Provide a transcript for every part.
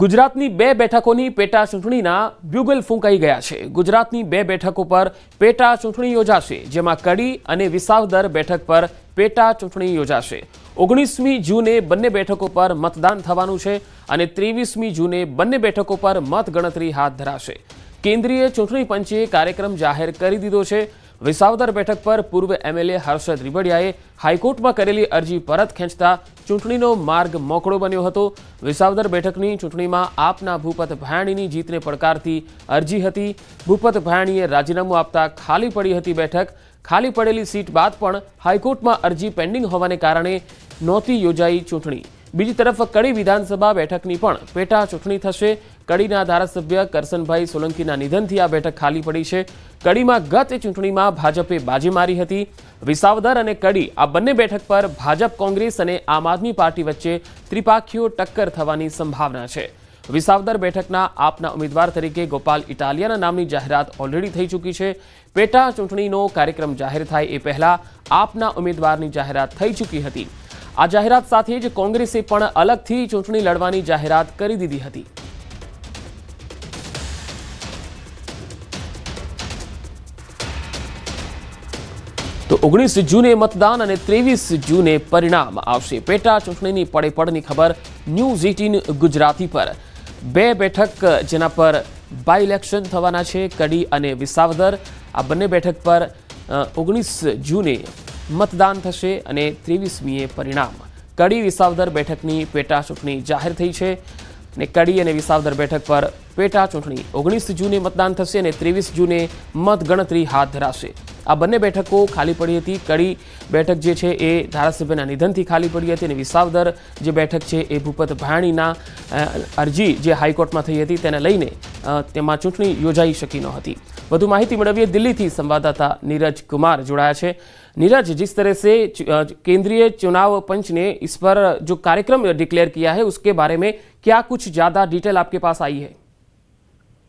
ગુજરાતની બે બેઠકોની પેટા ચૂંટણીના બ્યુગલ ફૂંકાઈ ગયા છે. ગુજરાતની બે બેઠકો પર પેટા ચૂંટણી યોજાશે, જેમાં કડી અને વિસાવદર બેઠક પર પેટા ચૂંટણી યોજાશે. ઓગણીસમી જૂને બંને બેઠકો પર મતદાન થવાનું છે અને ત્રેવીસમી જૂને બંને બેઠકો પર મતગણતરી હાથ ધરાશે. કેન્દ્રીય ચૂંટણી પંચે કાર્યક્રમ જાહેર કરી દીધો છે વિસાવદર બેઠક પર પૂર્વ એમએલએ હર્ષદ રીબડિયાએ હાઈકોર્ટમાં કરેલી અરજી પરત ખેંચતા ચૂંટણીનો માર્ગ મોકળો બન્યો હતો. વિસાવદર બેઠકની ચૂંટણીમાં આપના ભૂપત ભાયાણીની જીતને પડકારતી અરજી હતી. ભૂપત ભાયાણીએ રાજીનામું આપતા ખાલી પડી હતી બેઠક. ખાલી પડેલી સીટ બાદ પણ હાઈકોર્ટમાં અરજી પેન્ડિંગ હોવાને કારણે નહોતી યોજાઈ ચૂંટણી. બીજી તરફ કડી વિધાનસભા બેઠકની પણ પેટા ચૂંટણી થશે. કડીના ધારાસભ્ય કરસનભાઈ સોલંકીના નિધનથી આ બેઠક ખાલી પડી છે. કડીમાં ગત ચૂંટણીમાં ભાજપે બાજી મારી હતી. વિસાવદર અને કડી આ બંને બેઠક પર ભાજપ, કોંગ્રેસ અને આમ આદમી પાર્ટી વચ્ચે ત્રિપાખીઓ ટક્કર થવાની સંભાવના છે. વિસાવદર બેઠકના આપના ઉમેદવાર તરીકે ગોપાલ ઇટાલિયાના નામની જાહેરાત ઓલરેડી થઈ ચૂકી છે. પેટા ચૂંટણીનો કાર્યક્રમ જાહેર થાય એ પહેલા આપના ઉમેદવારની જાહેરાત થઈ ચૂકી હતી. આ જાહેરાત સાથે જ કોંગ્રેસે પણ અલગથી ચૂંટણી લડવાની જાહેરાત કરી દીધી હતી. તો ઓગણીસ જૂને મતદાન અને ત્રેવીસ જૂને પરિણામ આવશે. પેટા ચૂંટણીની પડે ખબર ન્યૂઝ એટીન ગુજરાતી પર. બે બેઠક જેના પર બાય ઇલેક્શન થવાના છે કડી અને વિસાવદર. આ બંને બેઠક પર ઓગણીસ જૂને મતદાન થશે અને ત્રેવીસમીએ પરિણામ. કડી વિસાવદર બેઠકની પેટા ચૂંટણી જાહેર થઈ છે અને કડી અને વિસાવદર બેઠક પર પેટા ચૂંટણી ઓગણીસ જૂને મતદાન થશે અને ત્રેવીસ જૂને મતગણતરી હાથ ધરાશે. આ બંને બેઠકો ખાલી પડી હતી. કડી બેઠક જે છે એ ધારાસભ્યના નિધનથી ખાલી પડી હતી અને વિસાવદર જે બેઠક છે એ ભૂપત ભાણીના અરજી જે હાઈકોર્ટમાં થઈ હતી તેને લઈને તેમાં ચૂંટણી યોજાઈ શકી ન હતી. વધુ માહિતી મેળવીએ દિલ્હીથી સંવાદદાતા નીરજ કુમાર જોડાયા છે. નીરજ जिस तरह से केंद्रीय चुनाव पंच ने इस पर जो कार्यक्रम डिक्लेयर किया है उसके बारे में क्या कुछ ज़्यादा डिटेल आपके पास आई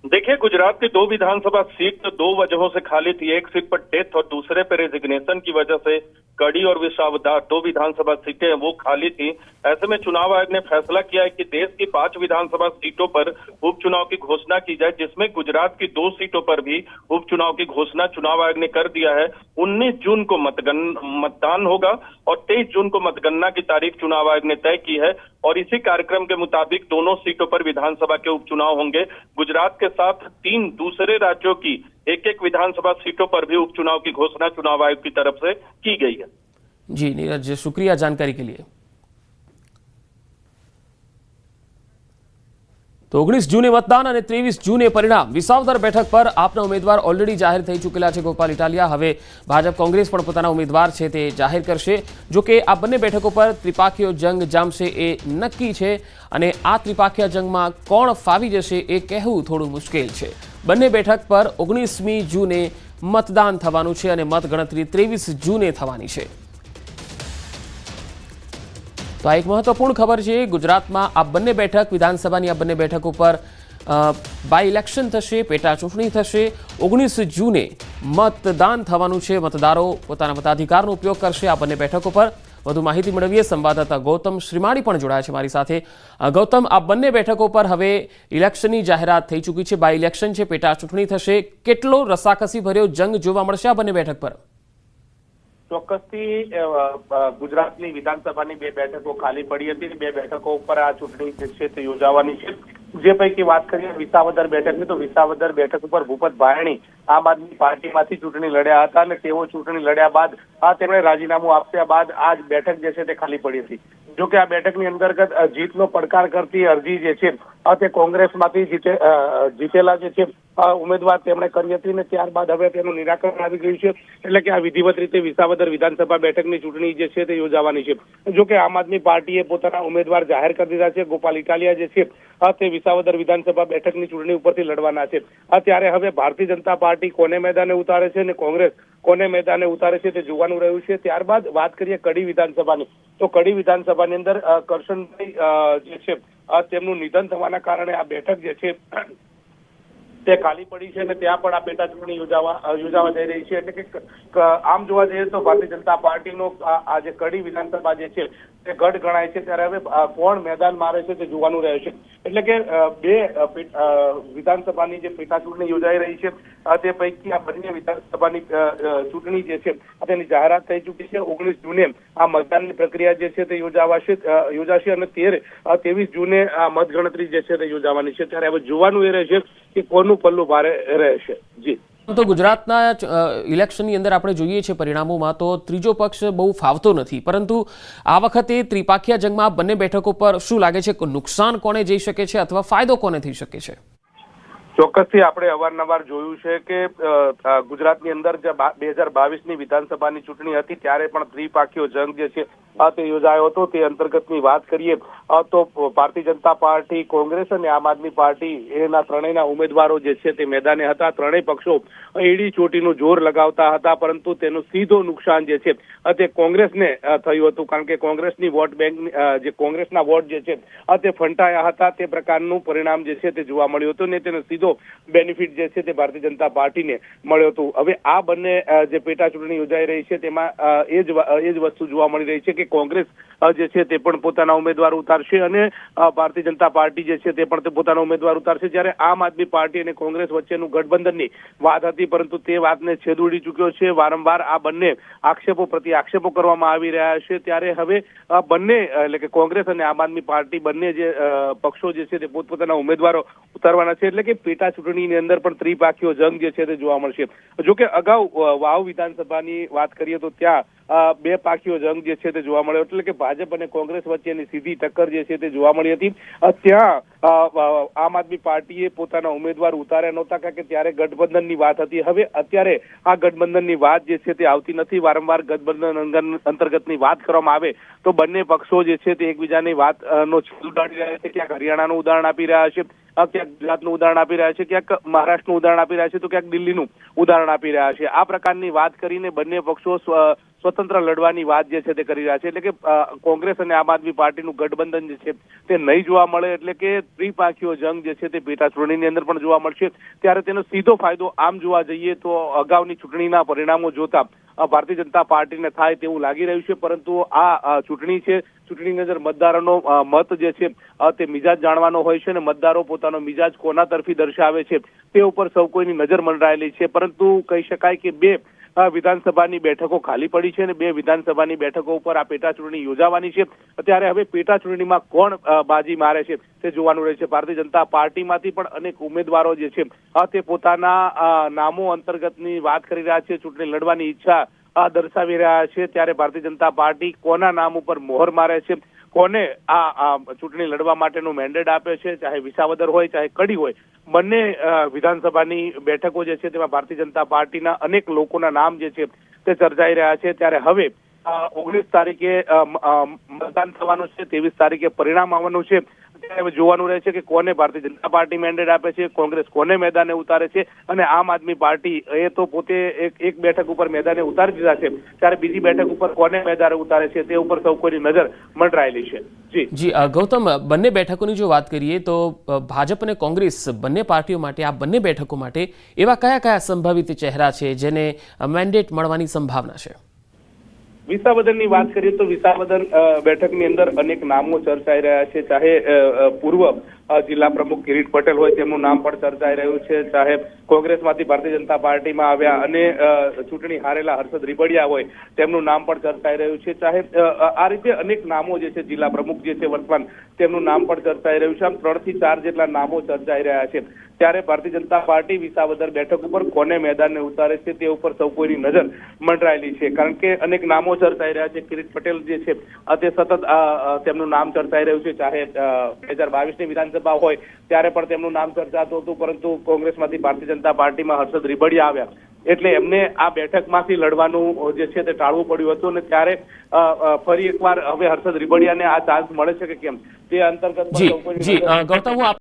देखिए गुजरात की दो विधानसभा सीट दो वजहों से खाली थी एक सीट पर डेथ और दूसरे पर रेजिग्नेशन की वजह से कड़ी और विशावदार दो विधानसभा सीटें हैं, वो खाली थी। ऐसे में चुनाव आयोग ने फैसला किया है कि देश की पाँच विधानसभा सीटों पर उपचुनाव की घोषणा की जाए, जिसमें गुजरात की दो सीटों पर भी उपचुनाव की घोषणा चुनाव आयोग ने कर दिया है। 19 जून को मतगण, मतदान होगा और 23 जून को मतगणना की तारीख चुनाव आयोग ने तय की है और इसी कार्यक्रम के मुताबिक दोनों सीटों पर विधानसभा के उपचुनाव होंगे। गुजरात के साथ तीन दूसरे राज्यों की एक एक विधानसभा सीटों पर भी उपचुनाव की घोषणा चुनाव आयोग की तरफ से की गई है जी नीरज शुक्रिया जानकारी के लिए તો ઓગણીસ જૂને મતદાન અને ત્રેવીસ જૂને પરિણામ. વિસાવદર બેઠક પર આપના ઉમેદવાર ઓલરેડી જાહેર થઈ ચૂકેલા છે ગોપાલ ઇટાલિયા. હવે ભાજપ કોંગ્રેસ પણ પોતાના ઉમેદવાર છે તે જાહેર કરશે. જો કે આ બંને બેઠકો પર ત્રિપાખીયો જંગ જામશે એ નક્કી છે અને આ ત્રિપાખીયા જંગમાં કોણ ફાવી જશે એ કહેવું થોડું મુશ્કેલ છે. બંને બેઠક પર ઓગણીસમી જૂને મતદાન થવાનું છે અને મતગણતરી ત્રેવીસ જૂને થવાની છે. તો આ એક મહત્વપૂર્ણ ખબર છે, ગુજરાતમાં આ બંને બેઠક, વિધાનસભાની આ બંને બેઠકો પર બાય ઇલેક્શન થશે, પેટા ચૂંટણી થશે. ઓગણીસ જૂને મતદાન થવાનું છે. મતદારો પોતાના મતાધિકારનો ઉપયોગ કરશે આ બંને બેઠકો પર વધુ માહિતી મેળવીએ સંવાદદાતા ગૌતમ શ્રીમાળી પણ જોડાયા છે મારી સાથે. ગૌતમ, આ બંને બેઠકો પર હવે ઇલેક્શનની જાહેરાત થઈ ચૂકી છે. બાય ઇલેક્શન છે, પેટા ચૂંટણી થશે. કેટલો રસાકસી ભર્યો જંગ જોવા મળશે આ બંને બેઠક પર? ચોક્કસથી ગુજરાતની વિધાનસભાની બે બેઠકો ખાલી પડી હતી બે બેઠકો ઉપર આ ચૂંટણી છે તે યોજાવાની છે. જે પૈકી વાત કરીએ વિસાવદર બેઠકની, તો વિસાવદર બેઠક ઉપર ભૂપત ભાયણી આમ આદમી પાર્ટીમાંથી ચૂંટણી લડ્યા હતા અને તેઓ ચૂંટણી લડ્યા બાદ આ તેમણે રાજીનામું આપ્યા બાદ આ જ બેઠક જે છે તે ખાલી પડી હતી. જો કે આ બેઠકની અંતર્ગત જીતનો પડકાર કરતી અરજી જે છે તે કોંગ્રેસમાંથી જીતે જીતેલા જે છે ઉમેદવાર તેમણે કરી હતી ને ત્યારબાદ હવે તેનું નિરાકરણ આવી ગયું છે. એટલે કે આ વિધિવત રીતે વિસાવદર વિધાનસભા બેઠકની ચૂંટણી જે છે તે યોજાવાની છે. જો કે આમ આદમી પાર્ટીએ પોતાના ઉમેદવાર જાહેર કરી દીધા છે. ગોપાલ ઇટાલિયા જે છે તે વિસાવદર વિધાનસભા બેઠકની ચૂંટણી ઉપરથી લડવાના છે. અત્યારે હવે ભારતીય જનતા પાર્ટી કોને મેદાને ઉતારે છે અને કોંગ્રેસ કોને મેદાને ઉતારે છે તે જોવાનું રહ્યું છે. ત્યારબાદ વાત કરીએ કડી વિધાનસભાની. તો કડી વિધાનસભાની અંદર કરશનભાઈ જે છે તેમનું નિધન થવાના કારણે આ બેઠક જે છે, તે ખાલી પડી છે અને ત્યાં પણ આ પેટા ચૂંટણી યોજાવા યોજાવા જઈ રહી છે. એટલે કે આમ જોવા જઈએ તો ભારતીય જનતા પાર્ટીનો આ જે કડી વિધાનસભા જે છે તે ગઢ ગણાય છે, ત્યારે હવે કોણ મેદાન મારે છે તે જોવાનું રહે છે. એટલે કે બે વિધાનસભાની જે પેટા ચૂંટણી યોજાઈ રહી છે તે પૈકી આ બંને વિધાનસભાની ચૂંટણી જે છે તેની જાહેરાત થઈ ચૂકી છે. ઓગણીસ જૂને આ મતદાનની પ્રક્રિયા જે છે તે યોજાવાશે યોજાશે અને તેર ત્રેવીસ જૂને આ મતગણતરી જે છે તે યોજાવાની છે. ત્યારે હવે જોવાનું એ રહેશે કે કોનું પલ્લું ભારે રહેશે જી. તો ગુજરાતના ઇલેક્શનની અંદર આપણે જોઈએ છીએ પરિણામોમાં તો ત્રીજો પક્ષ બહુ ફાવતો નથી. પરંતુ આ વખતે ત્રિપાખીયા જંગમાં બંને બેઠકો પર શું લાગે છે? નુકસાન કોને જઈ શકે છે અથવા ફાયદો કોને થઈ શકે છે? ચોક્કસથી આપણે અવારનવાર જોયું છે કે ગુજરાતની અંદર જે બે હજાર બાવીસની વિધાનસભાની ચૂંટણી હતી, ત્યારે પણ ત્રિપાખીયો જંગ જે છે તે યોજાયો હતો, તે અંતર્ગતની વાત કરીએ તો ભારતીય જનતા પાર્ટી, કોંગ્રેસ અને આમ આદમી પાર્ટી, એના ત્રણેયના ઉમેદવારો જે છે તે મેદાને હતા. ત્રણેય પક્ષો એડી ચોટીનું જોર લગાવતા હતા, પરંતુ તેનું સીધો નુકસાન જે છે તે કોંગ્રેસને થયું હતું, કારણ કે કોંગ્રેસની વોટ બેંક જે કોંગ્રેસના વોટ જે છે તે ફંટાયા હતા. તે પ્રકારનું પરિણામ જે છે તે જોવા મળ્યું હતું ને તેનો સીધો બેનિફિટ જે છે તે ભારતીય જનતા પાર્ટીને મળ્યો હતું. હવે આ બંને જે પેટા ચૂંટણી યોજાઈ રહી છે, તેમાં એ જ એ જ વસ્તુ જોવા મળી રહી છે કે કોંગ્રેસ જે છે તે પણ પોતાના ઉમેદવાર ઉતારશે અને ભારતીય જનતા પાર્ટી જે છે તે પણ પોતાના ઉમેદવાર ઉતારશે. જ્યારે આમ આદમી પાર્ટી અને કોંગ્રેસ વચ્ચેનું ગઠબંધનની વાત હતી, પરંતુ તે વાતને છેદુડી ચૂક્યો છે. વારંવાર આ બંને આક્ષેપો પ્રતિ આક્ષેપો કરવામાં આવી રહ્યા છે. ત્યારે હવે બંને, એટલે કે કોંગ્રેસ અને આમ આદમી પાર્ટી બંને જે પક્ષો જે છે તે પોતપોતાના ઉમેદવારો ઉતારવાના છે. એટલે કે પેટા ચૂંટણીની અંદર પણ ત્રિપાખીઓ જંગ જે છે તે જોવા મળશે. જોકે અગાઉ વાવ વિધાનસભાની વાત કરીએ તો ત્યાં બે પાખીઓ જંગ જે છે તે જોવા મળ્યો. એટલે કે ભાજપ અને કોંગ્રેસ વચ્ચેની સીધી ટક્કર જે છે તે જોવા મળી હતી. ત્યાં આમ આદમી પાર્ટીએ પોતાના ઉમેદવાર ઉતાર્યા નહોતા કારણ કે ત્યારે ગઠબંધનની વાત હતી. હવે અત્યારે આ ગઠબંધનની વાત જે છે તે આવતી નથી. વારંવાર ગઠબંધન અંતર્ગતની વાત કરવામાં આવે તો બંને પક્ષો જે છે તે એકબીજાની વાત અ, નો ઉડાડી રહ્યા છે. ક્યાંક હરિયાણાનું ઉદાહરણ આપી રહ્યા છે ક્યાંક ગુજરાતનું ઉદાહરણ આપી રહ્યા છે ક્યાંક મહારાષ્ટ્રનું ઉદાહરણ આપી રહ્યા છે તો ક્યાંક દિલ્હીનું ઉદાહરણ આપી રહ્યા છે. આ પ્રકારની વાત કરીને બંને પક્ષો સ્વતંત્ર લડવાની વાત જે છે તે કરી રહ્યા છે. એટલે કે કોંગ્રેસ અને આમ આદમી પાર્ટીનું ગઠબંધન જે છે તે નહીં જોવા મળે, એટલે કે ત્રિપાંખીઓ જંગ જે છે તે પેટા ચૂંટણીની અંદર પણ જોવા મળશે. ત્યારે તેનો સીધો ફાયદો આમ જોવા જઈએ તો અગાઉની ચૂંટણીના પરિણામો જોતા ભારતીય જનતા પાર્ટીને થાય તેવું લાગી રહ્યું છે. પરંતુ આ ચૂંટણી છે, ચૂંટણીની અંદર મતદારોનો મત જે છે તે મિજાજ જાણવાનો હોય છે અને મતદારો પોતાનો મિજાજ કોના તરફી દર્શાવે છે તે ઉપર સૌ કોઈની નજર મંડરાયેલી છે. પરંતુ કહી શકાય કે બે વિધાનસભાની બેઠકો ખાલી પડી છે અને બે વિધાનસભાની બેઠકો ઉપર આ પેટા ચૂંટણી યોજાવાની છે. ત્યારે હવે પેટા ચૂંટણીમાં કોણ બાજી મારે છે તે જોવાનું રહે છે ભારતીય જનતા પાર્ટીમાંથી પણ અનેક ઉમેદવારો જે છે તે પોતાના નામો અંતર્ગતની વાત કરી રહ્યા છે, ચૂંટણી લડવાની ઈચ્છા દર્શાવી રહ્યા છે. ત્યારે ભારતીય જનતા પાર્ટી કોના નામ ઉપર મોહર મારે છે? કોને આ ચૂંટણી લડવા માટેનું મેન્ડેટ આપે છે, ચાહે વિસાવદર હોય, ચાહે કડી હોય, બંને વિધાનસભાની બેઠકો જે છે તેમાં ભારતીય જનતા પાર્ટીના અનેક લોકોના નામ જે છે તે ચર્ચાઈ રહ્યા છે. ત્યારે હવે ઓગણીસ તારીખે મતદાન થવાનું છે, ત્રેવીસ તારીખે પરિણામ આવવાનું છે. હવે જોવાનું રહેશે કે કોને ભારતીય જનતા પાર્ટી મેન્ડેટ આપે છે, કોંગ્રેસ કોને મેદાને ઉતારે છે અને આમ આદમી પાર્ટી એ તો પોતે એક એક બેઠક ઉપર મેદાને ઉતારી દીધા છે. ત્યારે બીજી બેઠક ઉપર કોને મેદાને ઉતારે છે તે ઉપર સૌ કોઈની નજર મંડરાયેલી છે. જી. જી ગૌતમ બંને બેઠકોની જો વાત કરીએ તો ભાજપ અને કોંગ્રેસ બંને પાર્ટીઓ માટે, આ બંને બેઠકો માટે એવા કયા કયા સંભવિત ચહેરા છે જેને મેન્ડેટ મળવાની સંભાવના છે? વિસાવદરની વાત કરીએ તો વિસાવદર બેઠકની અંદર અનેક નામો ચર્ચાઈ રહ્યા છે. ચાહે પૂર્વ જિલ્લા પ્રમુખ કિરીટ પટેલ હોય, તેમનું નામ પણ ચર્ચાઈ રહ્યું છે. ચાહે કોંગ્રેસમાંથી ભારતીય જનતા પાર્ટીમાં આવ્યા અને ચૂંટણી હારેલા હર્ષદ રીબડિયા હોય, તેમનું નામ પણ ચર્ચાઈ રહ્યું છે. ચાહે આ રીતે અનેક નામો જે છે, જિલ્લા પ્રમુખ જે છે, વર્તમાન, તેમનું નામ પણ ચર્ચાઈ રહ્યું છે. આમ ત્રણથી ચાર જેટલા નામો ચર્ચાઈ રહ્યા છે. ત્યારે ભારતીય જનતા પાર્ટી વિસાવદર બેઠક ઉપર કોને મેદાનને ઉતારે છે, તે ઉપર સૌ કોઈની નજર મંડરાયેલી છે. કારણ કે અનેક નામો ચર્ચાઈ રહ્યા છે. કિરીટ પટેલ જે છે તે સતત તેમનું નામ ચર્ચાઈ રહ્યું છે. ચાહે બે હજાર બાવીસની વિધાનસભા હોય ત્યારે પણ તેમનું નામ ચર્ચાતું હતું પરંતુ કોંગ્રેસમાંથી ભારતીય જનતા પાર્ટીમાં હર્ષદ રીબડિયા આવ્યા. એટલે એમને આ બેઠકમાંથી લડવાનું જે છે તે ટાળવું પડ્યું હતું અને ત્યારે ફરી એકવાર હવે હર્ષદ રીબડિયાને આ ચાન્સ મળે છે કે કેમ? તે અંતર્ગત જી જી ગૌતમ હું આપ